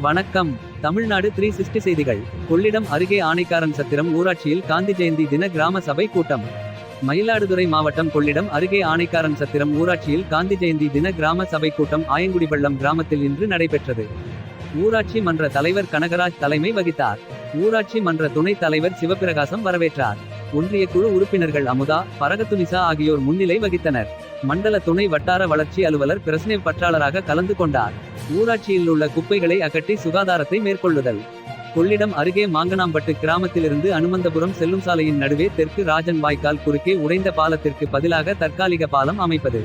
வணக்கம். Tamil Nadu three sixty செய்திகள். கொள்ளிடம் அருகே ஆணைக்காரன் சத்திரம் ஊராட்சியில் காந்தி ஜெயந்தி தின கிராம சபை கூட்டம். மயிலாடுதுறை மாவட்டம் கொள்ளிடம் அருகே ஆணைக்காரன் சத்திரம் ஊராட்சியில் காந்தி ஜெயந்தி தின கிராம சபை கூட்டம் ஆயங்குடிபள்ளம் கிராமத்தில் இன்று நடைபெற்றது. ஊராட்சி மன்ற தலைவர் கனகராஜ் தலைமை வகித்தார். ஊராட்சி மன்ற துணைத் தலைவர் சிவபிரகாசம் வரவேற்றார். ஒன்றிய குழு உறுப்பினர்கள் அமுதா பரகத்துனிசா ஆகியோர் முன்னிலை வகித்தனர். மண்டல துணை வட்டார வளர்ச்சி அலுவலர் பிரஸ்னேவ் பற்றாளராக கலந்து கொண்டார். ஊராட்சியில் உள்ள குப்பைகளை அகற்றி சுகாதாரத்தை மேற்கொள்ளுதல். கொள்ளிடம் அருகே மாங்கனாம்பட்டு கிராமத்திலிருந்து அனுமந்தபுரம் செல்லும் சாலையின் நடுவே தெற்கு ராஜன் வாய்க்கால் குறுக்கே உடைந்த பாலத்திற்கு பதிலாக தற்காலிக பாலம் அமைப்பது.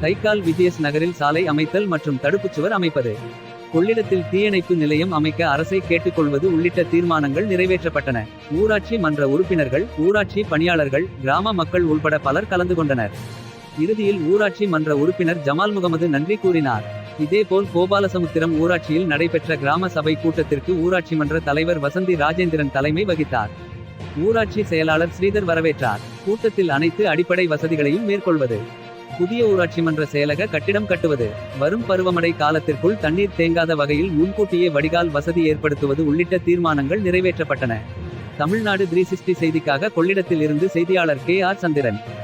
தைக்கால் விஜயஸ் நகரில் சாலை அமைத்தல் மற்றும் தடுப்புச் சுவர் அமைப்பது. கொள்ளிடத்தில் தீயணைப்பு நிலையம் அமைக்க அரசை கேட்டுக்கொள்வது உள்ளிட்ட தீர்மானங்கள் நிறைவேற்றப்பட்டன. ஊராட்சி மன்ற உறுப்பினர்கள் ஊராட்சி பணியாளர்கள் கிராம மக்கள் உள்பட பலர் கலந்து கொண்டனர். இறுதியில் ஊராட்சி மன்ற உறுப்பினர் ஜமால் முகமது நன்றி கூறினார். இதேபோல் கோபாலசமுத்திரம் ஊராட்சியில் நடைபெற்ற கிராம சபை கூட்டத்திற்கு ஊராட்சி மன்ற தலைவர் வசந்தி ராஜேந்திரன் தலைமை வகித்தார். ஊராட்சி செயலாளர் ஸ்ரீதர் வரவேற்றார். கூட்டத்தில் அனைத்து அடிப்படை வசதிகளையும் மேற்கொள்வது. புதிய ஊராட்சி மன்ற செயலக கட்டிடம் கட்டுவது. வரும் பருவமழை காலத்திற்குள் தண்ணீர் தேங்காத வகையில் முன்கூட்டியே வடிகால் வசதி ஏற்படுத்துவது உள்ளிட்ட தீர்மானங்கள் நிறைவேற்றப்பட்டன. தமிழ்நாடு த்ரீ சிக்ஸ்டி செய்திக்காக கொள்ளிடத்தில் இருந்து செய்தியாளர் கே ஆர் சந்திரன்.